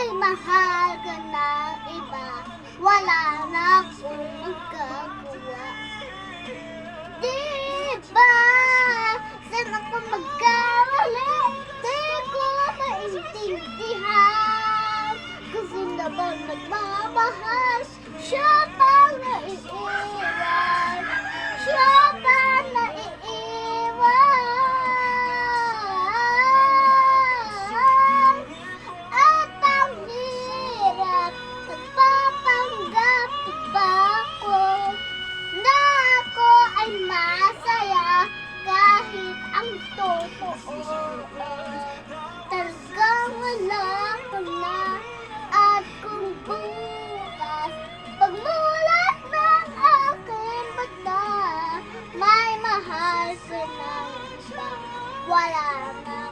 ay mahal ka ng iba, totoo Talagang wala ko na At kung bukas Pagmulat ng aking mata May mahal ka Wala na.